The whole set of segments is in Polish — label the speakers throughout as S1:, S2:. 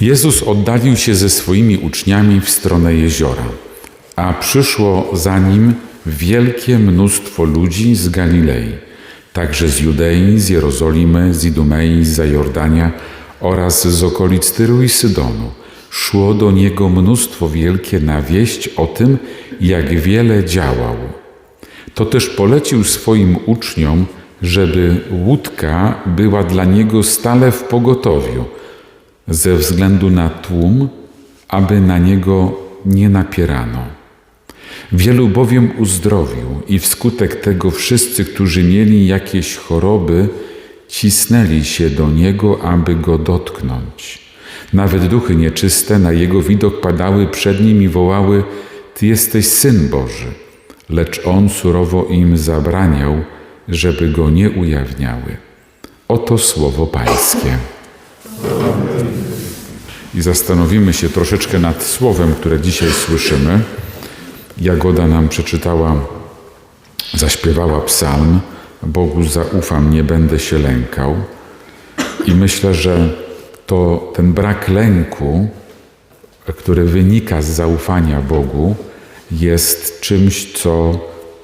S1: Jezus oddalił się ze swoimi uczniami w stronę jeziora, a przyszło za nim wielkie mnóstwo ludzi z Galilei, także z Judei, z Jerozolimy, z Idumei, z Zajordania oraz z okolic Tyru i Sydonu. Szło do niego mnóstwo wielkie na wieść o tym, jak wiele działał. To też polecił swoim uczniom, żeby łódka była dla niego stale w pogotowiu, ze względu na tłum, aby na niego nie napierano. Wielu bowiem uzdrowił i wskutek tego wszyscy, którzy mieli jakieś choroby, cisnęli się do niego, aby go dotknąć. Nawet duchy nieczyste na jego widok padały przed nim i wołały: Ty jesteś syn Boży. Lecz on surowo im zabraniał, żeby go nie ujawniały. Oto słowo Pańskie. I zastanowimy się troszeczkę nad słowem, które dzisiaj słyszymy. Jagoda nam przeczytała, zaśpiewała psalm: Bogu zaufam, nie będę się lękał. I myślę, że to ten brak lęku, który wynika z zaufania Bogu, jest czymś, co,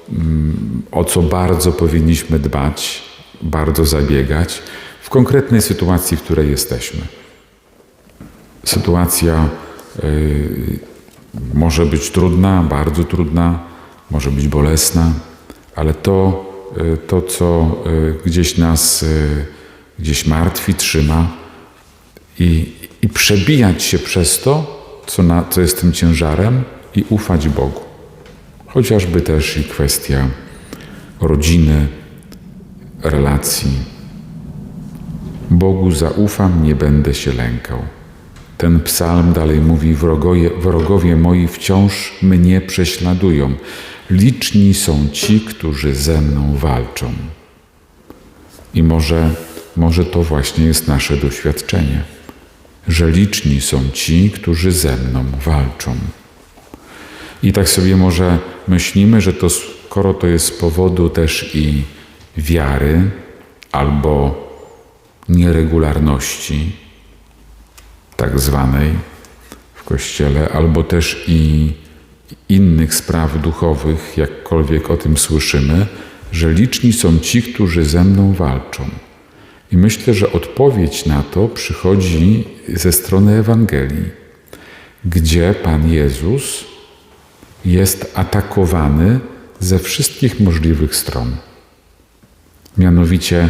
S1: mm, o co bardzo powinniśmy dbać, bardzo zabiegać w konkretnej sytuacji, w której jesteśmy. Sytuacja y, może być trudna, bardzo trudna, może być bolesna, ale to, y, to co y, gdzieś nas gdzieś martwi, trzyma i, i przebijać się przez to, co, na, co jest tym ciężarem i ufać Bogu. Chociażby też i kwestia rodziny, relacji. Bogu zaufam, nie będę się lękał. Ten psalm dalej mówi: wrogowie, wrogowie moi wciąż mnie prześladują. Liczni są ci, którzy ze mną walczą. I może, może to właśnie jest nasze doświadczenie, że liczni są ci, którzy ze mną walczą. I tak sobie może myślimy, że to skoro to jest z powodu też i wiary albo nieregularności, tak zwanej w Kościele, albo też i innych spraw duchowych, jakkolwiek o tym słyszymy, że liczni są ci, którzy ze mną walczą. I myślę, że odpowiedź na to przychodzi ze strony Ewangelii, gdzie Pan Jezus jest atakowany ze wszystkich możliwych stron. Mianowicie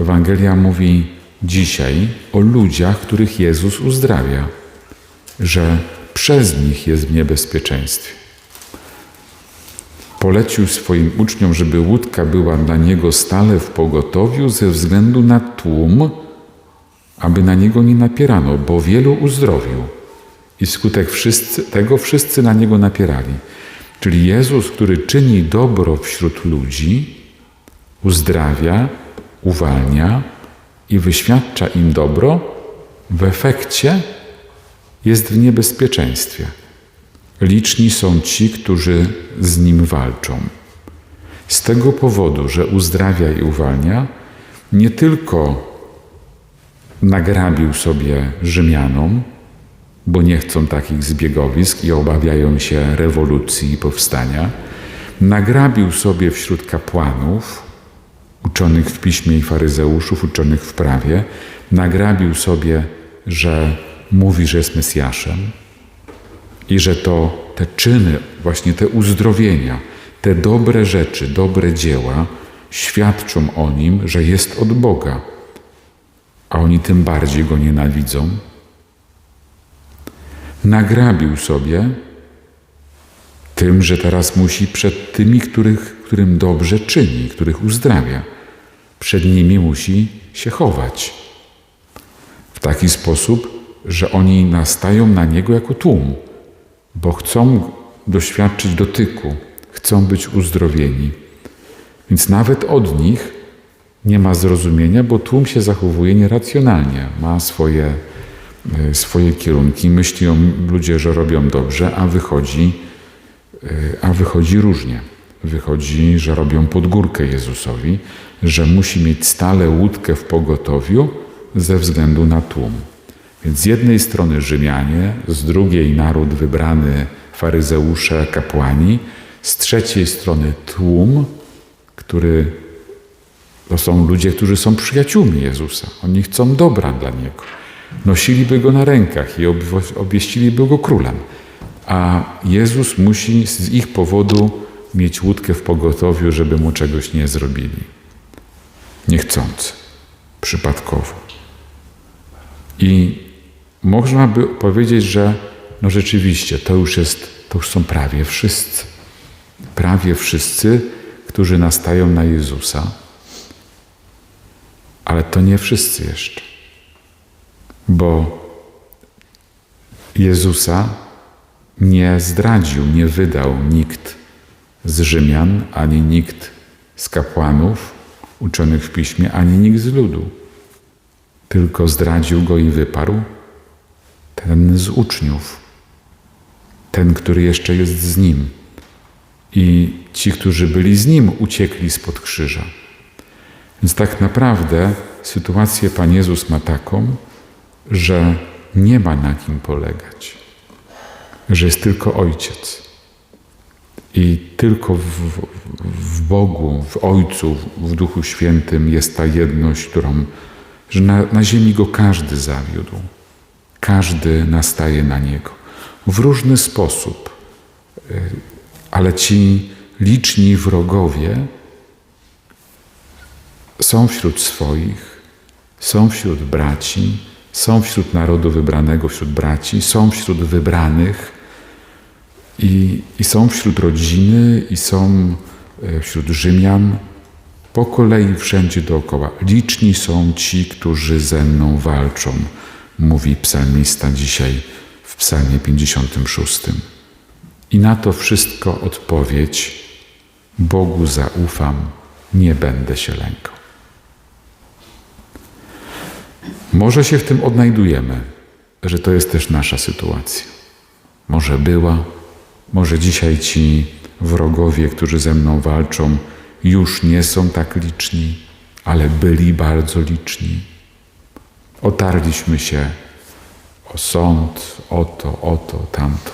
S1: Ewangelia mówi dzisiaj o ludziach, których Jezus uzdrawia, że przez nich jest w niebezpieczeństwie. Polecił swoim uczniom, żeby łódka była dla niego stale w pogotowiu ze względu na tłum, aby na niego nie napierano, bo wielu uzdrowił. I skutek wszyscy, tego wszyscy na niego napierali. Czyli Jezus, który czyni dobro wśród ludzi, uzdrawia, uwalnia i wyświadcza im dobro, w efekcie jest w niebezpieczeństwie. Liczni są ci, którzy z nim walczą. Z tego powodu, że uzdrawia i uwalnia, nie tylko nagrabił sobie Rzymianom, bo nie chcą takich zbiegowisk i obawiają się rewolucji i powstania, nagrabił sobie wśród kapłanów, uczonych w piśmie i faryzeuszów, uczonych w prawie, nagrabił sobie, że mówi, że jest Mesjaszem i że to te czyny, właśnie te uzdrowienia, te dobre rzeczy, dobre dzieła świadczą o nim, że jest od Boga, a oni tym bardziej go nienawidzą. Nagrabił sobie tym, że teraz musi przed tymi, których, którym dobrze czyni, których uzdrawia, przed nimi musi się chować. W taki sposób, że oni nastają na niego jako tłum, bo chcą doświadczyć dotyku, chcą być uzdrowieni. Więc nawet od nich nie ma zrozumienia, bo tłum się zachowuje nieracjonalnie, ma swoje, e, swoje kierunki, myślą ludzie, że robią dobrze, a wychodzi, a wychodzi różnie. Wychodzi, że robią podgórkę Jezusowi, że musi mieć stale łódkę w pogotowiu ze względu na tłum. Więc z jednej strony Rzymianie, z drugiej naród wybrany, faryzeusze, kapłani, z trzeciej strony tłum, który to są ludzie, którzy są przyjaciółmi Jezusa. Oni chcą dobra dla Niego. Nosiliby Go na rękach i obieściliby Go królem. A Jezus musi z ich powodu mieć łódkę w pogotowiu, żeby Mu czegoś nie zrobili. Niechcący, przypadkowo. I można by powiedzieć, że no rzeczywiście to już jest, to już są prawie wszyscy. Prawie wszyscy, którzy nastają na Jezusa. Ale to nie wszyscy jeszcze. Bo Jezusa nie zdradził, nie wydał nikt z Rzymian, ani nikt z kapłanów uczonych w piśmie, ani nikt z ludu. Tylko zdradził go i wyparł ten z uczniów, ten, który jeszcze jest z nim. I ci, którzy byli z nim, uciekli spod krzyża. Więc tak naprawdę sytuację Pan Jezus ma taką, że nie ma na kim polegać, że jest tylko Ojciec. I tylko w, w Bogu, w Ojcu, w Duchu Świętym jest ta jedność, którą, że na, na ziemi go każdy zawiódł. Każdy nastaje na Niego w różny sposób. Y, ale ci liczni wrogowie są wśród swoich, są wśród braci, są wśród narodu wybranego, wśród braci, są wśród wybranych i, i są wśród rodziny, i są y, wśród Rzymian, po kolei wszędzie dookoła. Liczni są ci, którzy ze mną walczą mówi psalmista dzisiaj w psalmie 56. I na to wszystko odpowiedź Bogu zaufam, nie będę się lękał. Może się w tym odnajdujemy, że to jest też nasza sytuacja. Może była, może dzisiaj ci wrogowie, którzy ze mną walczą, już nie są tak liczni, ale byli bardzo liczni. Otarliśmy się o sąd, o to, o to, tamto.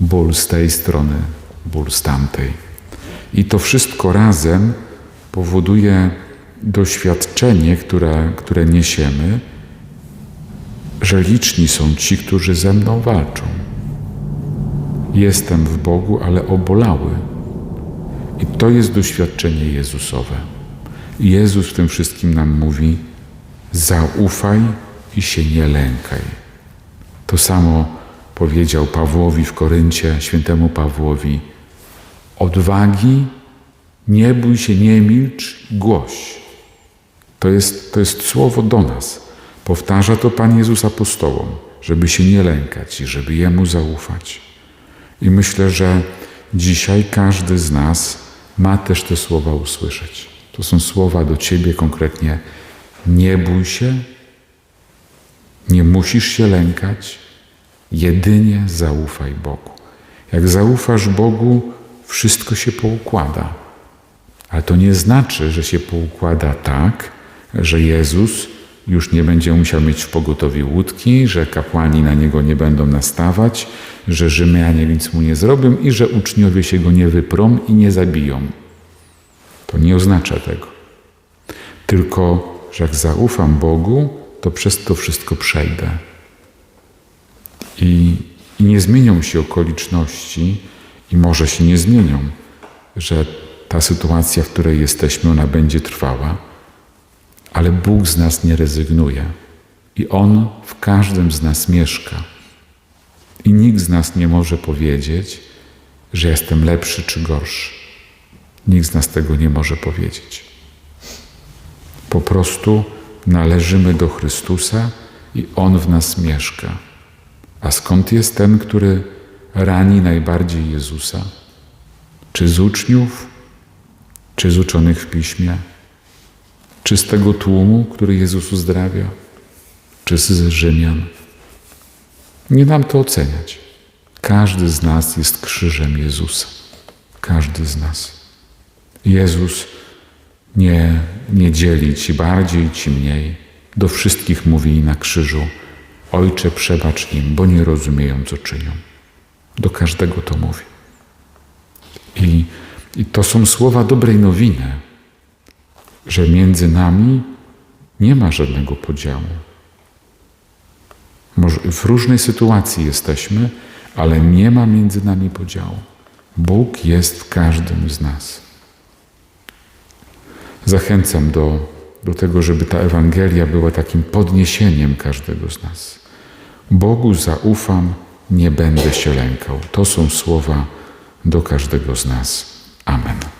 S1: Ból z tej strony, ból z tamtej. I to wszystko razem powoduje doświadczenie, które, które niesiemy, że liczni są ci, którzy ze mną walczą. Jestem w Bogu, ale obolały. I to jest doświadczenie Jezusowe. Jezus w tym wszystkim nam mówi: Zaufaj i się nie lękaj. To samo powiedział Pawłowi w Koryncie, świętemu Pawłowi. Odwagi, nie bój się, nie milcz, głoś. To jest, to jest słowo do nas. Powtarza to Pan Jezus apostołom, żeby się nie lękać i żeby Jemu zaufać. I myślę, że dzisiaj każdy z nas ma też te słowa usłyszeć. To są słowa do Ciebie konkretnie nie bój się, nie musisz się lękać, jedynie zaufaj Bogu. Jak zaufasz Bogu, wszystko się poukłada. Ale to nie znaczy, że się poukłada tak, że Jezus już nie będzie musiał mieć w pogotowiu łódki, że kapłani na niego nie będą nastawać, że Rzymianie nic mu nie zrobią i że uczniowie się go nie wyprą i nie zabiją. To nie oznacza tego. Tylko że jak zaufam Bogu, to przez to wszystko przejdę. I, I nie zmienią się okoliczności, i może się nie zmienią, że ta sytuacja, w której jesteśmy, ona będzie trwała, ale Bóg z nas nie rezygnuje. I On w każdym z nas mieszka. I nikt z nas nie może powiedzieć, że jestem lepszy czy gorszy. Nikt z nas tego nie może powiedzieć. Po prostu należymy do Chrystusa i On w nas mieszka. A skąd jest ten, który rani najbardziej Jezusa? Czy z uczniów, czy z uczonych w piśmie, czy z tego tłumu, który Jezus uzdrawia, czy z Rzymian? Nie nam to oceniać. Każdy z nas jest krzyżem Jezusa. Każdy z nas. Jezus nie, nie dzieli ci bardziej, ci mniej. Do wszystkich mówi na krzyżu: Ojcze, przebacz im, bo nie rozumieją, co czynią. Do każdego to mówi. I, I to są słowa dobrej nowiny, że między nami nie ma żadnego podziału. W różnej sytuacji jesteśmy, ale nie ma między nami podziału. Bóg jest w każdym z nas. Zachęcam do, do tego, żeby ta Ewangelia była takim podniesieniem każdego z nas. Bogu zaufam, nie będę się lękał. To są słowa do każdego z nas. Amen.